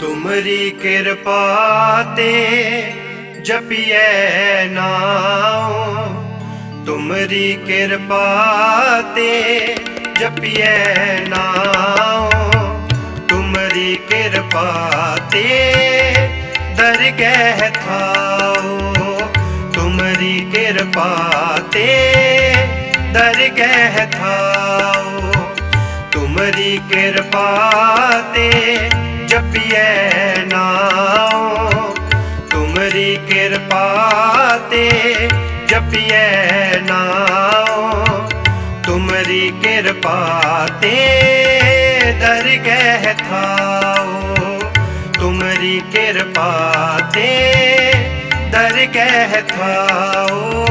ਤੁਮਰੀ ਕਿਰਪਾ ਤੇ ਜਪੀਐ ਨਾਉ। ਤੁਮਰੀ ਕਿਰਪਾ ਤੇ ਜਪੀਐ ਨਾਉ। ਤੁਮਰੀ ਕਿਰਪਾ ਤੇ ਦਰਗਹਿ ਥਾਉ। ਤੁਮਰੀ ਕਿਰਪਾ ਤੇ ਦਰਗਹਿ ਥਾਓ ਤੁਮਰੀ ਕਿਰਪਾ ਤੇ ਜਪੀਐ ਨਾਉ। ਤੁਮਰੀ ਕਿਰਪਾ ਤੇ ਜਪੀਐ ਨਾਉ। ਤੁਮਰੀ ਕਿਰਪਾ ਤੇ ਦਰਗਹਿ ਥਾਉ। ਤੁਮਰੀ ਕਿਰਪਾ ਤੇ ਦਰਗਹਿ ਥਾਉ।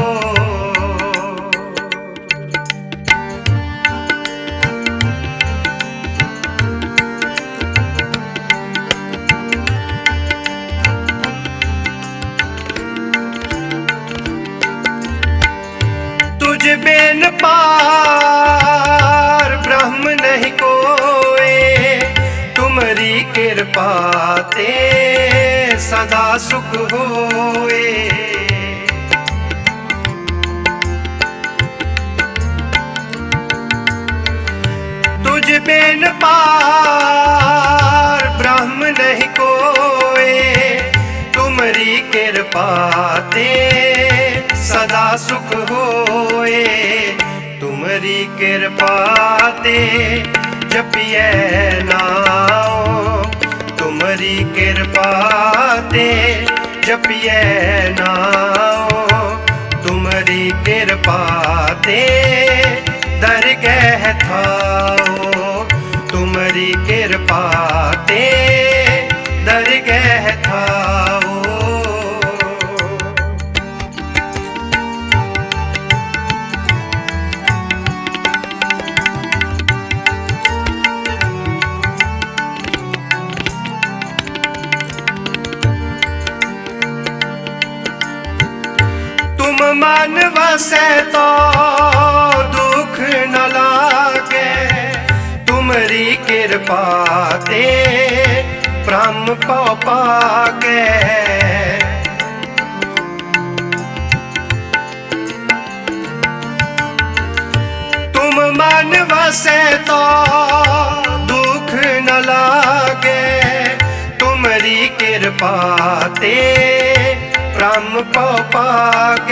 तुझ बेन पार ब्रह्म नहीं कोए तुमरी कृपा ते सदा सुख होए तुझ बेन पार ब्रह्म नहीं कोए तुमरी कृपा ते ਸਦਾ ਸੁਖ ਹੋਏ ਤੁਮਰੀ ਕਿਰਪਾ ਤੇ ਜਪੀਐ ਨਾਉ ਤੁਮਰੀ ਕਿਰਪਾ ਤੇ ਜਪੀਐ ਨਾਉ ਤੁਮਰੀ ਕਿਰਪਾ ਤੇ ਦਰਗਹਿ ਥਾਉ ਤੁਮਰੀ ਕਿਰਪਾ ਤੇ ਮਨ ਵਸੈ ਤੋ ਦੁਖ ਨ ਲਾਗੇ। ਤੁਮਰੀ ਕਿਰਪਾ ਤੇ ਬ੍ਰਹਮ ਕੋ ਪਾਗੇ। ਤੁਮ ਮਨ ਵਸੈ ਤੋ ਦੁਖ ਨ ਲਾਗੇ। ਤੁਮਰੀ ਕਿਰਪਾ ਤੇ ਬ੍ਰਹਮ ਕੋ ਪਾਗੇ।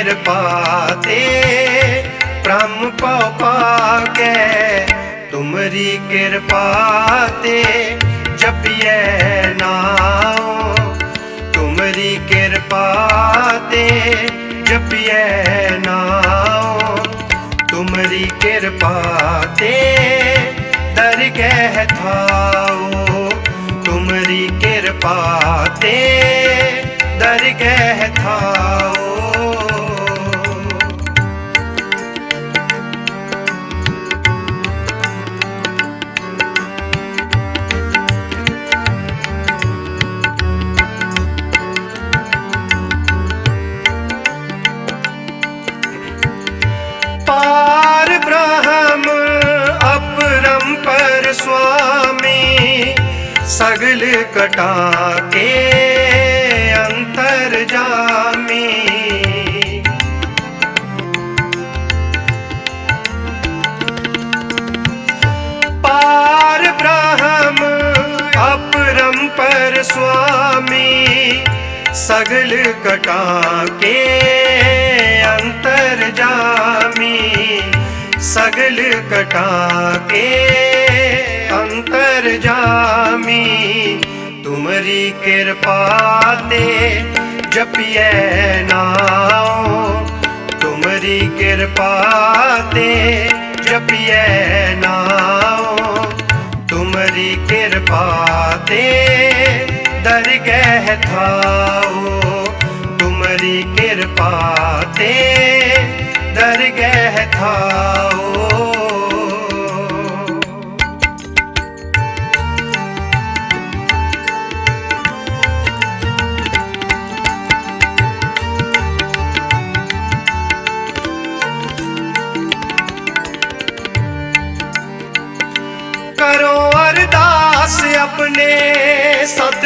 फेर पाते ब्रह्म पौ पाके तुमरी कृपाते पाते जपिए नाओ तुमरी कृपाते पाते जपिए नाओ तुमरी कृपाते, दर गह थाओ, तुमरी किर पाते दर गह थाओ। पर स्वामी सगल कटा के अंतर जामी पार ब्रह्म अपरम पर स्वामी सगल कटा के अंतर जामी सगल कटा के ਨਾਮੀ ਤੁਮਰੀ ਕਿਰਪਾ ਤੇ ਜਪਿਐ ਨਾਉ ਤੁਮਰੀ ਕਿਰਪਾ ਤੇ ਜਪਿਐ ਨਾਉ ਤੁਮਰੀ ਕਿਰਪਾ ਤੇ ਦਰਗਹਿ ਥਾਉ ਤੁਮਰੀ ਕਿਰਪਾ ਤੇ ਦਰਗਹਿ ਥਾਉ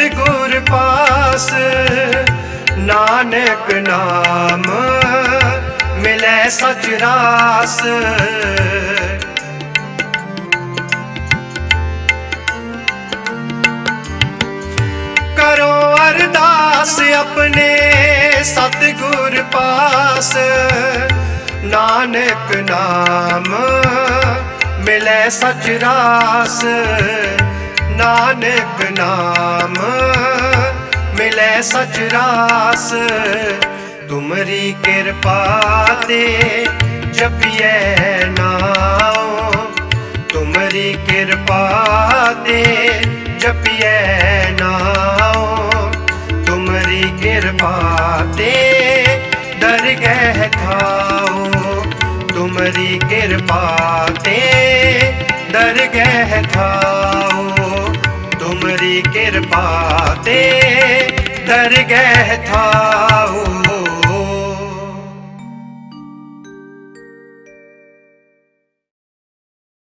ਸਤਿਗੁਰ ਪਾਸ ਨਾਨਕ ਨਾਮ ਮਿਲੈ ਸਚ ਰਾਸ। ਕਰੋ ਅਰਦਾਸ ਆਪਣੇ ਸਤਿਗੁਰ ਪਾਸ, ਨਾਨਕ ਨਾਮ ਮਿਲੈ ਸਚ ਰਾਸ। ਨਾਨਕ ਨਾਮ ਮਿਲੇ ਸਚ ਰਾਸ। ਤੁਮਰੀ ਕਿਰਪਾ ਤੇ ਜਪਿਐ ਨਾਉ। ਤੁਮਰੀ ਕਿਰਪਾ ਤੇ ਜਪਿਐ ਨਾਉ। ਤੁਮਰੀ ਕਿਰਪਾ ਤੇ ਦਰਗਹਿ ਖਾਓ ਤੁਮਰੀ ਕਿਰਪਾ ਤੇ ਦਰਗਹਿ ਖਾਓ ਤੁਮਰੀ ਕਿਰਪਾ ਤੇ ਦਰਗਹਿ ਥਾਓ